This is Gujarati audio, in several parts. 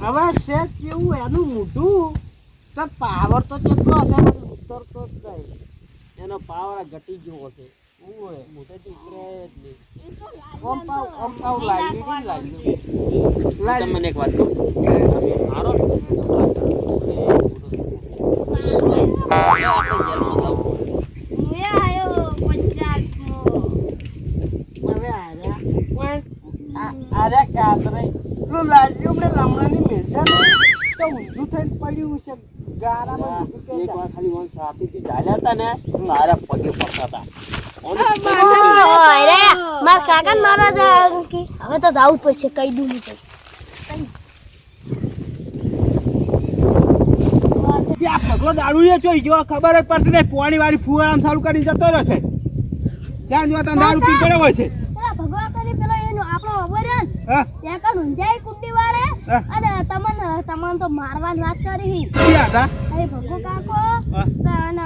હવે સેજ કેવું એનું મોઢું તો પાવર તો કેટલો હશે પણ ઉતરતો જ નહીં. એનો પાવર ઘટી ગયો હશે. તમને એક વાત કહું. આર્યા? કાતરે પેલું લાગ્યું હમણાં લમણાની મેલશે ને તો ઊંધું થઈને પડ્યું છે ગારામાં એક વાર ખાલી વન સાથીથી ચાલ્યા હતા ને મારા પગે પકડાતા મારા કાકા મારા હવે તો જવું જ પડશે કહી દઉં નહીં પગલો દારૂ એ જોઈ જો ખબર જ પડતી નહીં પોણી વાળી ફુવારામ ચાલુ કરી જતો રહેશે. ત્યાં જોતા દારૂ પી પડ્યો હોય છે પેલા ભગવા કરી પેલો એનો આપણો ખબર છે ને હા ત્યાં કાં ઊંઝાઈ કુંડી વાળે અને તમને તમને તો મારવાની વાત કરી હી. ક્યાં હતા અરે ભગવો કાકો. અને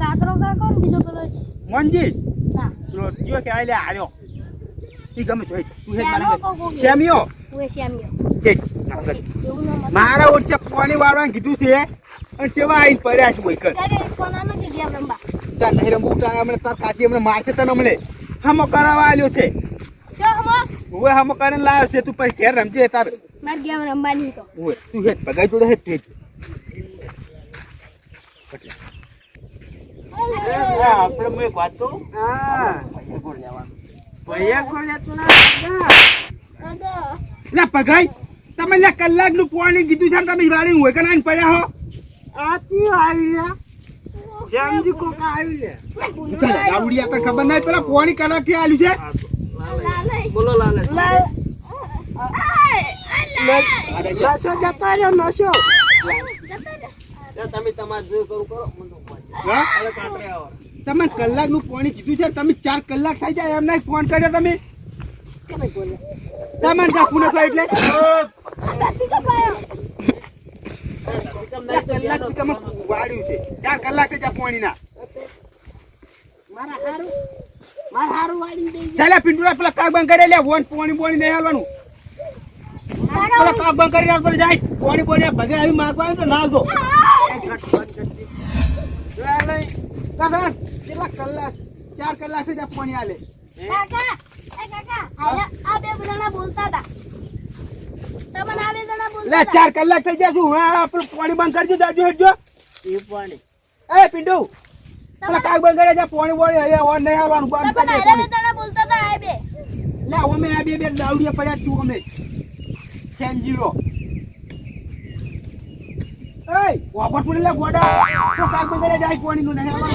કાતરો કાકો ને બીજો પેલો છે. મોનજી? ના પેલો જો કે આલે આર્યો ઈ ગમે છે તું હે મારે હું કે કર. એવું ના મારા ઓછે પોણી વાળવાનું કીધું છે અને ચેવા આઈને પડ્યા છે બોયકર ત્યારે કોનાનો કે ગેમ રમવા તાર નહીં રમવું તાર હમણે તાર કાચી હમણે મારશે તને હમણે હમો કરાવવા આલ્યો છે. હમો હમ કરીને લાવ્યો છે તું પછી ઘેર રમજે તાર. માર ગેમ રમવાની તો. ઓય તું હે પગાઈ જોડે હે તે આપણે એક વાત હા. ગોળ ભૈયા તું ના લે પગાઈ તમે લે કલાકનું પોણી કીધું છે ને તમે વાળી હોય કે ના પડ્યા હો? આતી આવી રહ્યા જેમજી કોક આવી દારૂડિયા તો ખબર નહીં પેલા પોણી કલાકથી આલ્યું છે. બોલો લાલે. નશો જતો રહ્યો નશો. તમે તમારે જોયું કરું કરો. તમે કલાકનું પોણી કીધું છે તમે ચાર કલાક થઈ જાય એમ નહીં ફોન કર્યો તમે? તમે કાપું છો એટલે? કલાક તમે વાળ્યું છે. ચાર કલાક થઈ જાય પોણી ના મારા હારું. મારા હારું વાળી ચાલે પિંડુરા પેલા કાગ બંધ કરી લે વોન પોણી પોણી નહીં હાલવાનું. પેલા કાગ બંધ કરી રાખતો જાય. પોણી પોણી ભગે આવી માગવા આવ્યું તો ના કેટલા કલાક ચાર કલાક થઈ જાય પોણી આલે કાકા એ કાકા આ આ બે જણા બોલતા હતા. તમને આ બે જણા લે બોલતા ચાર કલાક થઈ જાય હા પેલું પોણી બંધ કરજો જાજો હેડજો એ પાણી. એ પિંટુ પેલા કાક બંધ કરી જા પોણી પોણી હવે ઓન નહીં આવવાનું બંધ કરી આ બે બોલતા હતા આ બે. લે અમે આ બે બે દાવડિયા પડ્યા છું અમે. સેન્જીરો એય વાપર પુલે લે ગોડા. તો કાક બંધ કરી જાય પોણી નું નહીં આવવાનું.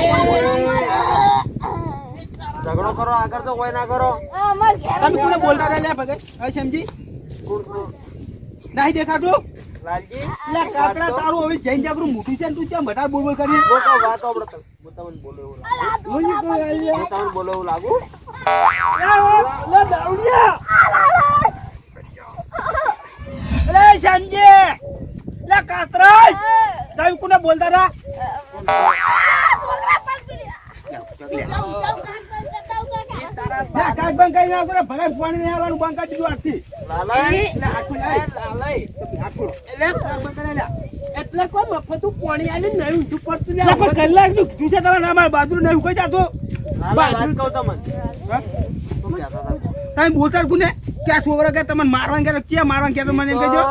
ઝઘડો કરો આગળ તો કોઈ ના કરો. તમે કોને બોલતા રહે લે ભગત હવે સમજી નહીં દેખાતું? લાલજી લે કાતરા તારું હવે જૈન જાગરું મોટું છે ને તું કેમ બધા બોલ બોલ કરી બોલો વાત આપણે તો. હું તમને બોલો એવું લાગુ હું તમને બોલો એવું લાગુ લે દાવડિયા કાતરા તમે કોને બોલતા જાઉં, લે કાક બંધ કરી નાખો ને ભગત પાણી નહીં આવવાનું બંધ કરી દીધું આખી એટલે કોઈ મફતું પાણી નહીં ઊંધું પડતું પણ કલાકનું કીધું છે બાજુ નહીં જાતો? તમે બોલતા જ કોને કે કે તમને મારવાનું કે ક્યાં મારવાનું કે મને એમ કહેજો.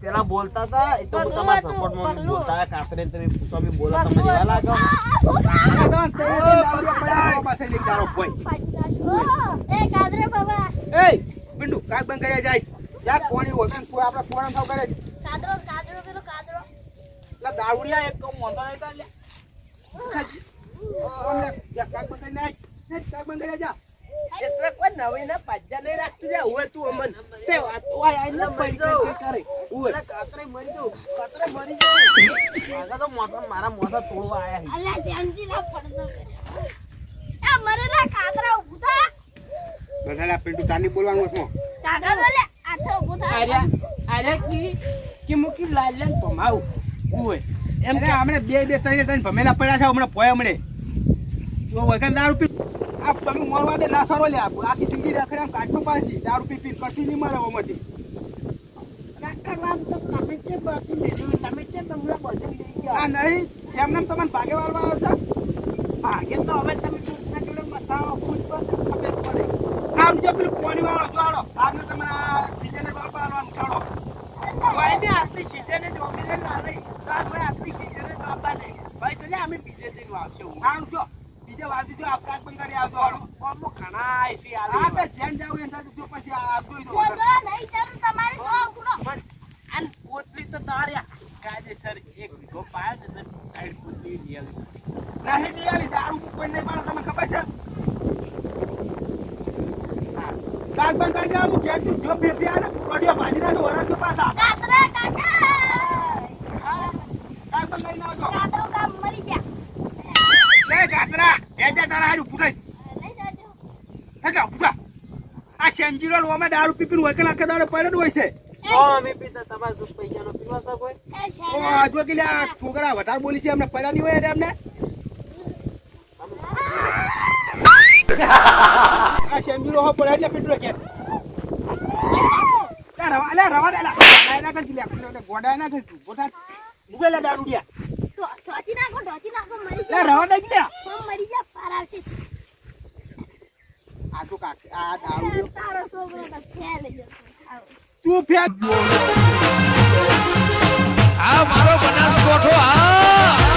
પેલા બોલતા હતા એ તો તમારા સપોર્ટમાં બોલતા કાતરે તમે પૂછો અમે તમને એવા લાગો? એ કાદરે બાબા કાદરો કાદરો પેલો કાદરો એટલે કોઈ નવી ના પાજા નહીં રાખતું જા. હવે તું અમન. તે વાત તો આય આઈને પડી ગઈ કરે ઓય કાતરે મરી જાઉં. કાતરે મરી જાઉં. આગળ તો મોઢા મારા મોઢા તોડવા આયા અલ્યા ધ્યાનથી ના પડતો કર્યો એ મરેલા કાદરા બોલવાનું થા કાકા બોલે આથો ઊભું થા. આર્યા આર્યા કી કે મુકી લાલ લાલ ઓય એમ કે બે બે ત્રણ ત્રણ ભમેલા પડ્યા છે હમણાં ભોય હમણે. વગર દારૂ પી આ તમે મોરવા દે ના સારો લે આખી જિંદગી રખડે આમ કાઢતો પાછી. દારૂ પી પી કશું નહીં મળે ઓમાંથી. આ ગયા નહીં એમને તમને ભાગે વાળવા આવશે. ભાગે તો હવે તમે આમ જો પેલું પોણી વાળો જોડો આગળ તમે ભાઈ ને આટલી ના લઈ તો નહીં ભાઈ તો અમે બીજે દિન આવશે આમ જો બીજે બાજુ જો આ પણ આવજો. ઘણા આઈસી આ આલી તો જેમ જાવ એમ થાય પછી આ જોઈ દો નહીં જરૂર તમારે તો આન તો કાયદેસર એક વીઘો પાયા ને તો સાઈડ કોટલી લઈ આવી નહીં લઈ આવી દારૂ કોઈ નહીં પણ તમને ખબર છે? કાક બંગાડી આમ જેમ તું જો ફેરથી આવે ને કોડિયો ભાજી નાખો પાછા. કાતરા કાકા બંગાડી ના આવજો કાતરો કામ મરી ગયા. લે ગાતરા એ જે તારા હારું ફૂટાય લઈ જાજો. હેઠા ફૂટા આ શેમજીરો દારૂ પીપીને હોય કે પડ્યો હોય છે. છોકરા વધારે બોલી છે એમને પડ્યા નહીં હોય એમને? આ શેમજીરો હો એટલે કે. રવા રવા દે ના કરતી લે લે ના કરતી ગોડા મુકે લે દારૂ દિયા ઢો- ઢોચી નાખો ઢોચી નાખો મરી ગયા રવા દે લે. મરી ગયા પાર આવશે. આ તો કાક આ દારૂ તારો છોકરો તો ફેલ તું ફેંક આ મારો બનાસકોઠો આ.